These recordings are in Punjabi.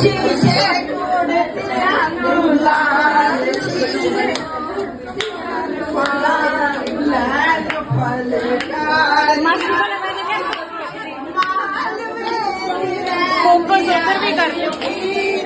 ਸ਼ੀਸ਼ੇ ਕੋੜ ਤੇਰਾ ਨੂੰ ਲਾਲ ਸ਼ੀਸ਼ੇ फोकस भी कर लो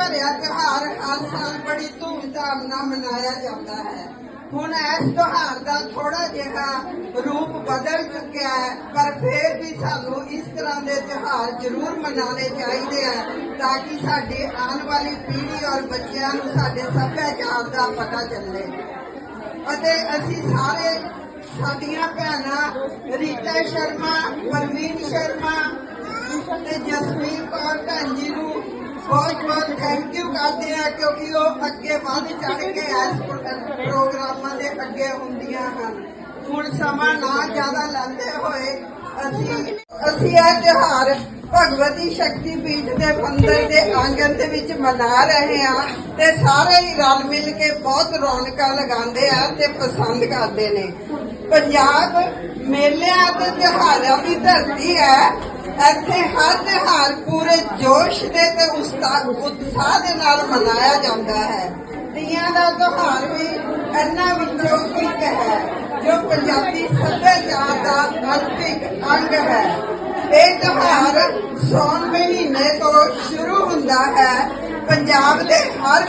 ਭਰਿਆ ਤਿਉਹਾਰ ਹਰ ਸਾਲ ਬੜੀ ਧੂਮਧਾਮ ਨਾਲ ਮਨਾਇਆ ਜਾਂਦਾ ਹੈ। ਹੁਣ ਇਸ ਤਿਉਹਾਰ ਦਾ ਥੋੜਾ ਜਿਹਾ ਰੂਪ ਬਦਲ ਚੁੱਕਿਆ ਹੈ, ਪਰ ਫਿਰ ਵੀ ਸਾਨੂੰ ਇਸ ਤਰ੍ਹਾਂ ਦੇ ਤਿਉਹਾਰ ਜ਼ਰੂਰ ਮਨਾਉਣੇ ਚਾਹੀਦੇ ਆ, ਤਾਂ ਕਿ ਸਾਡੀ ਆਉਣ ਵਾਲੀ ਪੀੜ੍ਹੀ ਔਰ ਬੱਚਿਆਂ ਨੂੰ ਸਾਡੇ ਸੱਭਿਆਚਾਰ ਦਾ ਪਤਾ ਚੱਲੇ। ਅਤੇ ਅਸੀਂ ਸਾਰੇ ਸਾਡੀਆਂ ਭੈਣਾਂ ਰੀਤਾ ਸ਼ਰਮਾ ਪਰਵੀਨ ਸ਼ਰਮਾ ਤੇ ਜਸਮੀਤ ਥੈਂਕ ਯੂ ਕਰਦੇ ਆ ਕਿਉਂਕਿ ਉਹ ਅੱਗੇ ਵੱਧ ਚੜ ਕੇ ਇਸ ਪ੍ਰੋਗਰਾਮਾਂ ਦੇ ਅੱਗੇ ਹੁੰਦੀਆਂ ਹਨ। ਹੁਣ ਸਮਾਂ ਨਾ ਜ਼ਿਆਦਾ ਲੈਂਦੇ ਹੋਏ ਅਸੀਂ ਅਸੀਂ ਇਹ ਤਿਉਹਾਰ ਭਗਵਤੀ ਸ਼ਕਤੀ ਪੀਠ ਦੇ ਮੰਦਿਰ ਦੇ ਆਂਗਣ ਦੇ ਵਿੱਚ ਮਨਾ ਰਹੇ ਹਾਂ ਤੇ ਸਾਰੇ ਹੀ ਰਲ ਮਿਲ ਕੇ ਬਹੁਤ ਰੌਣਕਾਂ ਲਗਾਉਂਦੇ ਆ ਤੇ ਪਸੰਦ ਕਰਦੇ ਨੇ। ਪੰਜਾਬ ਮੇਲਿਆਂ ਤੇ ਤਿਉਹਾਰਾਂ ਦੀ ਧਰਤੀ ਹੈ। ਇੱਥੇ ਹਰ ਤਿਉਹਾਰ ਪੂਰੇ ਜੋਸ਼ ਦੇ ਤੇ ਉਤਸ਼ਾਹ ਦੇ ਨਾਲ ਮਨਾਇਆ ਜਾਂਦਾ ਹੈ। ਤੀਆਂ ਦਾ ਤਿਉਹਾਰ ਵੀ ਇਹਨਾਂ ਵਿੱਚੋਂ ਇੱਕ ਹੈ, ਜੋ ਪੰਜਾਬੀ ਸੱਭਿਆਚਾਰ ਦਾ ਅਲਪਿਕ ਅੰਗ ਹੈ। ਇਹ ਤਿਉਹਾਰ ਸੌਣ ਮਹੀਨੇ ਤੋਂ ਸ਼ੁਰੂ ਹੁੰਦਾ ਹੈ। ਪੰਜਾਬ ਦੇ ਹਰ